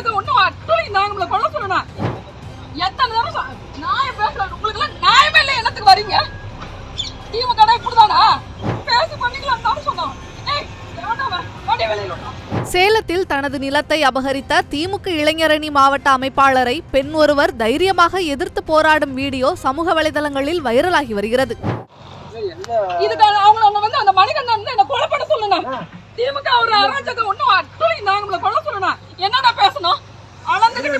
அராஜகம் ஒண்ணும் அட்டுலி நாங்கள கொல்ல சொல்லணும் எத்தனை தடவை நியாயம் பேசுறேன் உங்களுக்கு எல்லாம் நியாயமே இல்லை. என்னத்துக்கு வரீங்க? திமுக இப்படிதானா? பேசி பண்ணிக்கலாம் தானே சொன்னோம் ஏய்? வண்டி வெளியில. சேலத்தில் தனது நிலத்தை அபகரித்த திமுக இளைஞரணி மாவட்ட அமைப்பாளரை பெண் ஒருவர் தைரியமாக எதிர்த்து போராடும் வீடியோ சமூக வலைதளங்களில் வைரலாகி வருகிறது. அவங்க வந்து அந்த மணிகண்டன் என்ன கொலை பண்ண சொல்லுங்க. திமுக ஒரு அராஜகம். ஒண்ணும் அட்டுலி நாங்கள கொல்ல சொல்லணும் என்னடா பேசணும்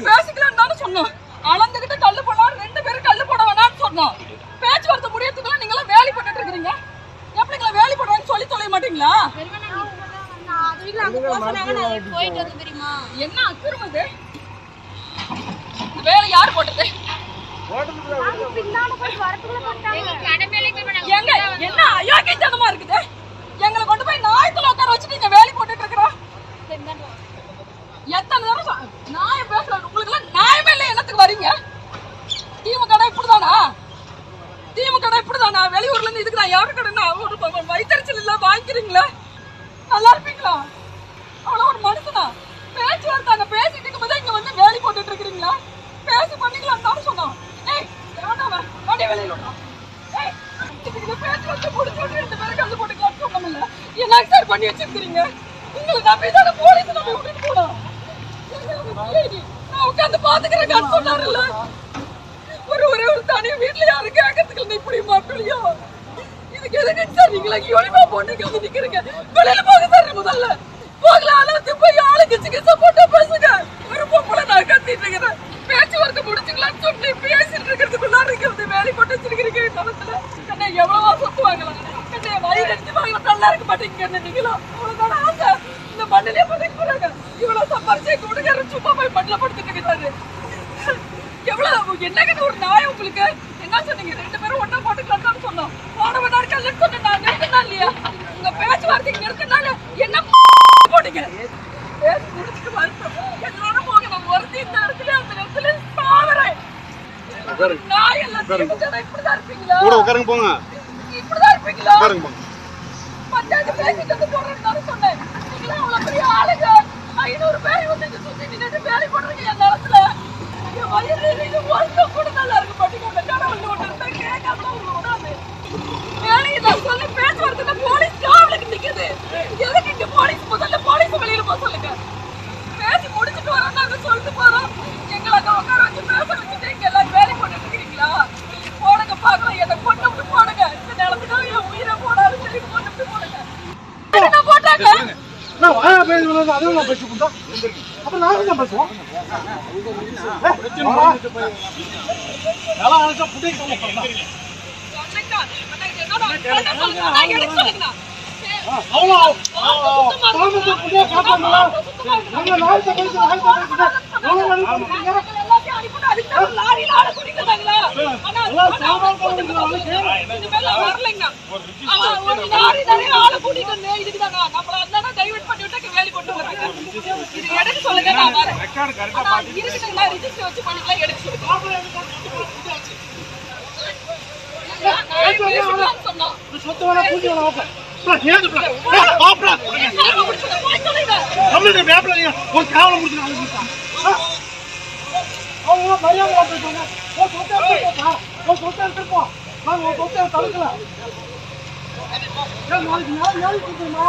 தானே சொன்னோம். அளந்துகிட்டு கல்லு போடலாம் ரெண்டு பேரும் கல்லு போட வேணாம்னு சொன்னோம். பேச்சுவார்த்தை முடியறதுக்குள்ள நீங்க எல்லாம் வேலி போட்டுட்டு இருக்கீங்க எப்படிங்களா வேலி போடுறாங்கன்னு சொல்லி தொலைய மாட்டீங்களா? என்ன அக்கிரமம் இது? வேலை யார் போட்டது? என்ன அயோக்கியத்தனமா இருக்குது எங்களை கொண்டு போய் நாயத்துல உட்கார வச்சுட்டு நீங்க வேலி போட்டுட்டு இருக்கிறோம் எத்தனை தடவை சொ- நியாயம் பேசுறேன் உங்களுக்கு எல்லாம் நியாயமே இல்லை என்னத்துக்கு வரீங்க திமுக தான் இப்படிதானா திமுக தான் இப்படிதானா இதுக்கு நான் யாரு கடன் அவரோட ப- இல்ல வாங்கிக்கிறீங்களா? நல்லா இருப்பீங்களா? அவ்வளவு ஒரு மனுஷனா? பேச்சுவார்த்தை அங்க பேசிட்டு இருக்கும்போது இங்க வந்து வேலி போட்டுட்டு இருக்கிறீங்களா? பேசி பண்ணிக்கலாம் தானே சொன்னான் ஏய் எவன்டா வண்டி வெளியில விடுறா. ஏய், இதுக்கு பேச்சுவார்த்தை முடிச்சு விட்டு ரெண்டு பேரும் கல்லு சொன்னோம்ல. என்ன சார் பண்ணி வச்சிருக்கீங்க உங்களை நம்பி தானே போலீஸ் நம்பி விட்டுட்டு போனோம் நான் உட்காந்து பாத்துக்கிறேன் சொன்னாருல்ல. ஒரு ஒரே ஒரு தனி வீட்டுல யாரும் கேட்கறதுக்கு இப்படி மாட்டோம் இதுக்கு எதுக்கு சார் நீங்களா யூனிஃபா போட்டு வந்து நிக்கிறீங்க. வெளியில போக சார் முதல்ல. போகல ஆளாத்து போய் ஆளுக்கு சிகிச்சை போட்டு பேசுங்க. ஒரு பொம்பளை நான் கத்திட்டு இருக்கிறேன். பேச்சுவார்த்தை முடிச்சுக்கலாம்னு சொல்லி பேசிட்டு இருக்கிறதுக்குள்ள இருக்கிறது வேலை போட்டு வச்சிருக்கிறீங்க தளத்துல கண்ணே எவ்வளவா சொத்து வாங்கலாம் என்ன வயிறு அடிச்சு வாங்கலாம் நல்லா இருக்க மாட்டேங்க என்ன நீங்களா? அவ்வளவுதான? ஆசை. இந்த மண்ணிலே பதவி போறாங்க. இவ்வளவு சம்பாரிச்சு கொடுங்க சும்மா போய் மண்ணில் படுத்துட்டு இருக்கிறாரு. எவ்வளவு என்னங்கன்னு ஒரு நாய் உங்களுக்கு? என்ன சொன்னீங்க? ரெண்டு பேரும் ஒண்ணா போட்டுக்கலாம்னு சொன்னோம் போனவன் இருக்கல சொன்ன நான் நிறுத்தினா இல்லையா உங்க பேச்சுவார்த்தைக்கு நிறுத்தினால என்ன போட்டீங்க பேசி முடிச்சுட்டு வரட்டும் என்னோட போக நான் ஒருத்தி இந்த இடத்துல அந்த இடத்துல சாவறேன் இருப்பீங்களா? கூட உட்காருங்க போங்க. உட்காருங்க போங்க. பஞ்சாயத்து பேசிட்டு வந்து போறேன்னு தானே சொன்னேன். நீங்களாம் அவ்வளவு பெரிய ஆளுங்க. ஐநூறு பேர் வந்து சுத்தி நின்னுட்டு வேலை பண்றீங்க என் நிலத்துல என் வயிறு இது ஒருத்தம் கூட நல்லா இருக்க மாட்டீங்க அந்த கடவுள் ஒன்று இருந்தா கேட்காம உங்களை விடாது வேலையை நான் சொல்லி பேச்சுவார்த்தை போலீஸ் காவலுக்கு நிக்குது எதுக்கு இங்க போலீஸ் முதல்ல போலீஸ் வெளியில போக சொல்லுங்க பேசி முடிச்சிட்டு வரோம் நாங்க சொல்லிட்டு போறோம் எங்களை அங்க உட்கார வச்சு பேச வச்சுட்டு இங்க எல்லாம் வேலை பண்ணிட்டு இருக்கிறீங்களா போடுங்க பாக்கலாம் என்னை கொண்டு விட்டு போடுங்க இந்த நிலத்துக்கு என் உயிரை போடாலும் சரி கொண்டு விட்டு போடுங்க என்ன போட்டாங்க நான் வாயா பேசுறது அதுவும் நான் பேசி கொடுத்தா அப்புறம் நானும் தான் பேசுவோம் கூட்டிட்டு வந்து வரலைங்கண்ணா. அவன் ஒரு லாரி நிறைய ஆளை கூட்டிட்டு வந்து இதுக்குதாண்ணா, நம்மள அந்தாண்ட divert பண்ணி விட்டு இங்க வேலி போட்டு வர்றாங்க. இது எடுக்க சொல்லுங்க, நான் வரேன். அண்ணா, இருக்குதுங்கண்ணா, register வச்சு பண்ணிக்கலாம், எடுக்க சொல்லுங்க. நான் பேசலாம்னு சொன்னோம். சொத்து வேணா பூஜை ஓப்பேன் ஒரு கேவலம் முடிச்சு அவங்க மரியாதை பேசுவாங்க ஒரு சொத்தை எடுத்துப்பா ஒரு சொத்தை எடுத்துப்போம் நாங்க ஒரு சொத்தை தடுக்கல நாளைக்கு யார் யாரு கொடுத்துருமா